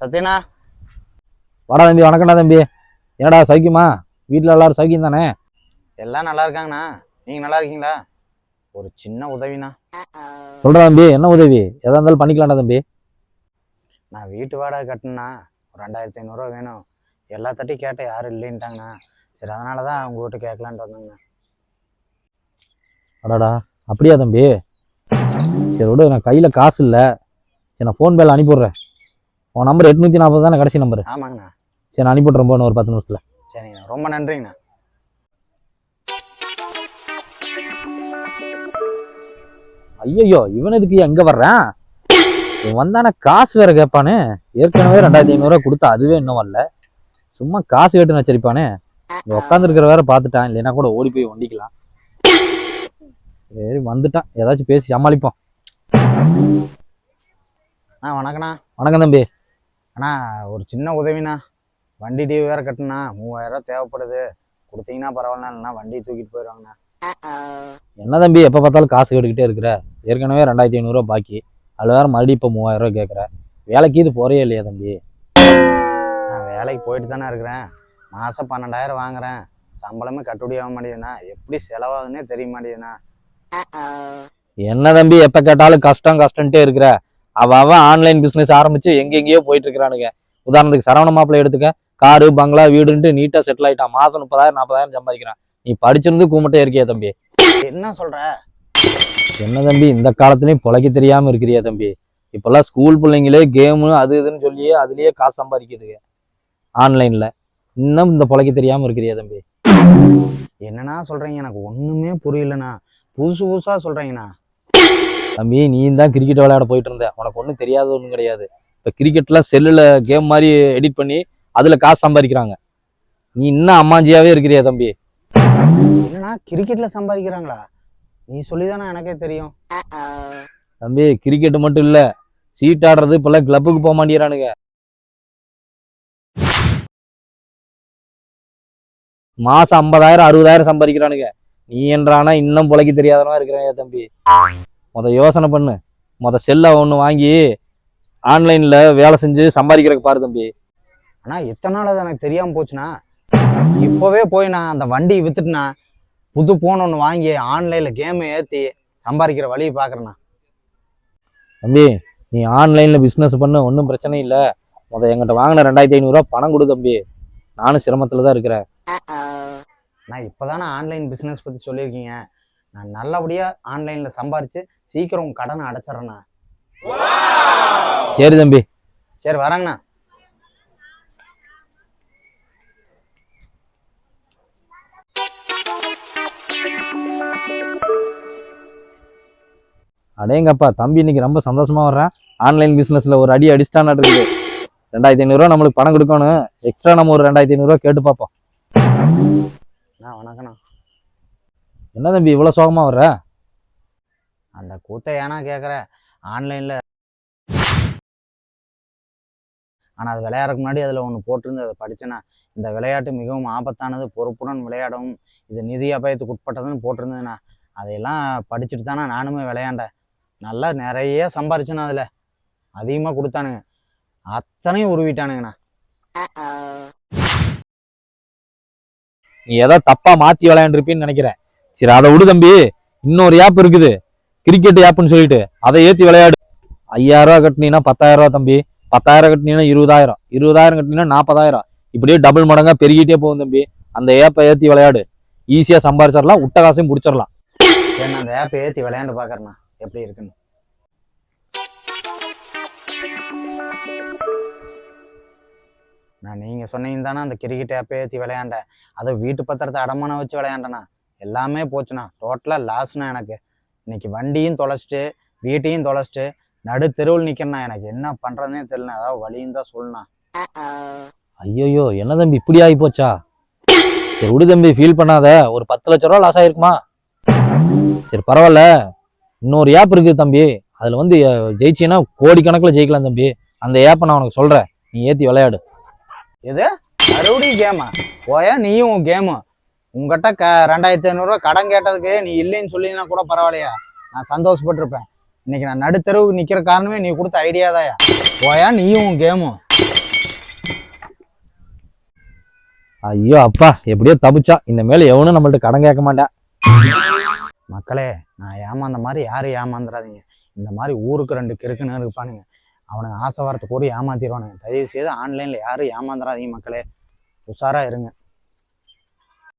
சத்யனா? வாடா தம்பி வணக்கம்டா தம்பி. என்னடா சௌக்கியமா? வீட்டில் எல்லாரும் சௌக்கியம் தானே? எல்லாம் நல்லா இருக்காங்கண்ணா. நீங்க நல்லா இருக்கீங்களா? ஒரு சின்ன உதவிண்ணா. சொல்கிறா தம்பி என்ன உதவி? எதா இருந்தாலும் பண்ணிக்கலாம்டா தம்பி. நான் வீட்டு வாடகை கட்டினா ஒரு ரெண்டாயிரத்தி ஐநூறுரூவா வேணும். எல்லாத்தட்டையும் கேட்டேன் யாரும் இல்லைன்ட்டாங்கண்ணா. சரி அதனால தான் உங்ககிட்ட கேட்கலான்ட்டு வந்தேங்கண்ணா. அடாடா அப்படியா தம்பி? சரி விடு நான் கையில் காசு இல்லை. சரி நான் ஃபோன் பேல அனுப்பிவிட்றேன் உன் நம்பர் எட்நூற்றி நாற்பது தானே கடைசி நம்பர் ஆமாங்கண்ணா. சரி நான் அனுப்பிவிட்றேன் போன ஒரு பத்து நிமிஷத்தில். சரிங்கண்ணா. ரொம்ப நன்றிங்கண்ணா. ஐயோ இவன் எதுக்கு எங்கே வர்றான்? இவன் வந்தானே காசு வேற கேட்பானே. ஏற்கனவே ரெண்டாயிரத்தி ஐநூறுரூவா கொடுத்தா அதுவே இன்னும் வரல. சும்மா காசு கேட்டுன்னு வச்சிருப்பானே. உட்காந்துருக்கிற வேற பார்த்துட்டான். இல்லைன்னா கூட ஓடி போய் ஒண்டிக்கலாம். சரி வந்துட்டான். ஏதாச்சும் பேசி சமாளிப்போம். அண்ணா வணக்கண்ணா. வணக்கம் தம்பி. அண்ணா ஒரு சின்ன உதவிண்ணா. வண்டி டியூ வேற கட்டுனா மூவாயிரம் தேவைப்படுது. கொடுத்தீங்கன்னா பரவாயில்ல இல்லைன்னா வண்டி தூக்கிட்டு போயிடுவாங்கண்ணா. என்ன தம்பி எப்போ பார்த்தாலும் காசு கேட்டுக்கிட்டே இருக்கிற? ஏற்கனவே ரெண்டாயிரத்தி ஐநூறுரூவா பாக்கி. அதில் வேற மறுபடியும் இப்போ மூவாயிரம் ரூபாய் கேட்குற வேலைக்கு இது போறே இல்லையா தம்பி? நான் வேலைக்கு போயிட்டு தானே இருக்கிறேன். மாதம் பன்னெண்டாயிரம் வாங்குறேன். சம்பளமே கட்டுப்படி ஆக மாட்டேங்குதுண்ணா. எப்படி செலவாகுதுன்னே தெரிய மாட்டேங்குதுண்ணா. என்ன தம்பி எப்போ கேட்டாலும் கஷ்டம் கஷ்டம்ட்டே இருக்கிற? அவன் ஆன்லைன் பிஸ்னஸ் ஆரம்பிச்சு எங்கெங்கேயோ போயிட்டு இருக்கிறானுங்க உதாரணத்துக்கு சரவண மாப்பிள்ளை எடுத்துக்க. காரு பங்களா வீடுன்ட்டு நீட்டாக செட்டில் ஆயிட்டான் மாதம் முப்பதாயிரம் நாற்பதாயிரம் சம்பாதிக்கிறான். நீ படிச்சிருந்து கூமட்டே இருக்கியா தம்பி. என்ன சொல்ற? என்ன தம்பி இந்த காலத்துலயும் பொழைக்க தெரியாம இருக்கிறியா தம்பி. இப்பெல்லாம் ஸ்கூல் பிள்ளைங்களே கேமு அது இதுன்னு சொல்லியே அதுலயே காசு சம்பாதிக்குதுங்க ஆன்லைன்ல இன்னும் இந்த பொழைக்க தெரியாம இருக்கிறியா தம்பி. என்னண்ணா சொல்றீங்க? எனக்கு ஒண்ணுமே புரியலண்ணா. புதுசு புதுசா சொல்றீங்கண்ணா. தம்பி நீ தான் கிரிக்கெட் விளையாட போயிட்டு இருந்த. உனக்கு ஒன்றும் தெரியாத ஒன்றும் கிடையாது. இப்போ கிரிக்கெட்ல செல்லுல கேம் மாதிரி எடிட் பண்ணி அதுல காசு சம்பாதிக்கிறாங்க. நீ இன்னும் அம்மாஞ்சியாவே இருக்கிறியா தம்பி? என்னண்ணா கிரிக்கெட்ல சம்பாதிக்கிறாங்களா? நீ சொல்லிதானே எனக்கே தெரியும். தம்பி கிரிக்கெட் மட்டும் இல்ல சீட் ஆடுறது இப்பெல்லாம் கிளப்புக்கு போக மாட்டேங்கிறானுங்க. மாசம் ஐம்பதாயிரம் அறுபதாயிரம் சம்பாதிக்கிறானுங்க. நீ என்றானா இன்னும் பொழைக்க தெரியாதவனா இருக்கிறாயா தம்பி. முத யோசனை பண்ணு. முத செல்லை ஒன்று வாங்கி ஆன்லைன்ல வேலை செஞ்சு சம்பாதிக்கிறதுக்கு பாரு தம்பி. அண்ணா எத்தனை நாள் அது எனக்கு தெரியாம போச்சுண்ணா? இப்போவே போய் நான் அந்த வண்டி வித்துட்டுனா புது போன் ஒன்று வாங்கி ஆன்லைன்ல கேமை ஏற்றி சம்பாதிக்கிற வழியை பார்க்குறேண்ணா. தம்பி நீ ஆன்லைன்ல பிசினஸ் பண்ண ஒன்றும் பிரச்சனை இல்லை. முத என்கிட்ட வாங்கின ரெண்டாயிரத்தி ஐநூறுரூவா பணம் கொடு தம்பி. நானும் சிரமத்துல தான் இருக்கிறேன். நான் இப்போதானே ஆன்லைன் பிஸ்னஸ் பற்றி சொல்லியிருக்கீங்க. நான் நல்லபடியாக ஆன்லைனில் சம்பாரித்து சீக்கிரம் உங்கள் கடனை அடைச்சிட்றேண்ணா சரி தம்பி. சரி வரேங்கண்ணா அடேங்கப்பா தம்பி இன்னைக்கு ரொம்ப சந்தோஷமா வர்றேன் ஆன்லைன் பிசினஸ்ல ஒரு அடி அடிச்சிட்டான் இருக்குது ரெண்டாயிரத்தி ஐநூறுரூவா நம்மளுக்கு பணம் கொடுக்கணும். எக்ஸ்ட்ரா நம்ம ஒரு ரெண்டாயிரத்தி ஐநூறுரூவா கேட்டு பார்ப்போம். வணக்கண்ணா என்ன தம்பி இவ்வளோ சோகமா வர்ற? அந்த கூத்தை ஏன்னா கேட்குற ஆன்லைனில். ஆனால் அது விளையாடுறதுக்கு முன்னாடி அதில் ஒன்று போட்டிருந்து அதை படிச்சேன்னா இந்த விளையாட்டு மிகவும் ஆபத்தானது பொறுப்புடன் விளையாடவும் இது நிதி அபாயத்துக்கு உட்பட்டதுன்னு போட்டிருந்ததுண்ணா அதையெல்லாம் படிச்சுட்டு தானே நானுமே விளையாண்டேன். நல்லா நிறைய சம்பாரிச்சேண்ணா அதில். அதிகமாக கொடுத்தானுங்க. அத்தனையும் உருவிட்டானுங்கண்ணா. நீ ஏதோ தப்பா மாத்தி விளையாண்டுருப்பீன்னு நினைக்கிறேன். சரி அதை விடு தம்பி. இன்னொரு ஆப் இருக்குது. கிரிக்கெட் ஆப்னு சொல்லிட்டு. அதை ஏத்தி விளையாடு. ஐயாயிரம் ரூபா கட்டினீங்கன்னா பத்தாயிரம் ரூபா தம்பி. பத்தாயிரம் கட்டினீங்கன்னா இருபதாயிரம். இருபதாயிரம் கட்டினீங்கன்னா நாற்பதாயிரம். இப்படியே டபுள் மடங்கா பெருகிட்டே போகும் தம்பி. அந்த ஏப்பை ஏத்தி விளையாடு. ஈஸியாக சம்பாரிச்சிடலாம். விட்ட காசையும் பிடிச்சிடலாம். சரி நான் அந்த ஆப்பை ஏற்றி விளையாண்டு பார்க்குறேண்ணா எப்படி இருக்குன்னு. நான் நீங்கள் சொன்னீங்க தானே அந்த கிரிக்கெட் ஆப்பை ஏற்றி விளையாண்டேன். அதை வீட்டு பத்திரத்தை அடமானம் வச்சு விளையாண்டேண்ணா. எல்லாமே போச்சுண்ணா. டோட்டலாக லாஸ்ண்ணா எனக்கு. இன்னைக்கு வண்டியும் தொலைச்சிட்டு வீட்டையும் தொலைச்சிட்டு நடு தெருவில் நிற்கிறேண்ணா எனக்கு என்ன பண்ணுறதுனே தெரியல அதாவது வழியும் தான் சொல்லணா ஐயோயோ என்ன தம்பி இப்படி ஆகி போச்சா? சரி விடு தம்பி ஃபீல் பண்ணாத. ஒரு பத்து லட்ச ரூபா லாஸ் ஆயிருக்குமா? சரி பரவாயில்ல. இன்னொரு ஆப் இருக்குது தம்பி. அதுல வந்து ஜெயிச்சீன்னா கோடிக்கணக்கில் ஜெயிக்கலாம் தம்பி. அந்த ஆப்பை நான் உனக்கு சொல்றேன். நீ ஏத்தி விளையாடு. எது? மறுபடியும் கேமா போயா நீயும் கேமு உங்ககிட்ட க ரெண்டாயிரத்தி ஐநூறுரூவா கடன் கேட்டதுக்கு நீ இல்லைன்னு சொல்லினா கூட பரவாயில்லையா? நான் சந்தோஷப்பட்டிருப்பேன். இன்னைக்கு நான் நடுத்தெருவுக்கு நிற்கிற காரணமே நீ கொடுத்த ஐடியா தாயா? போயா நீயும் கேமும் ஐயோ அப்பா எப்படியோ தப்பிச்சா. இந்த மேல எவனும் நம்மள்ட்ட கடன் கேட்க மாட்டான் மக்களே நான் ஏமாந்த மாதிரி யாரும் ஏமாந்துடாதீங்க இந்த மாதிரி ஊருக்கு ரெண்டு கிறுக்குன்னு இருப்பானுங்க. அவனுங்க ஆசை வாரத்தை கூறி ஏமாத்திடுவானுங்க. தயவு செய்து ஆன்லைனில் யாரும் ஏமாந்துடாதீங்க மக்களே. உஷாரா இருங்க.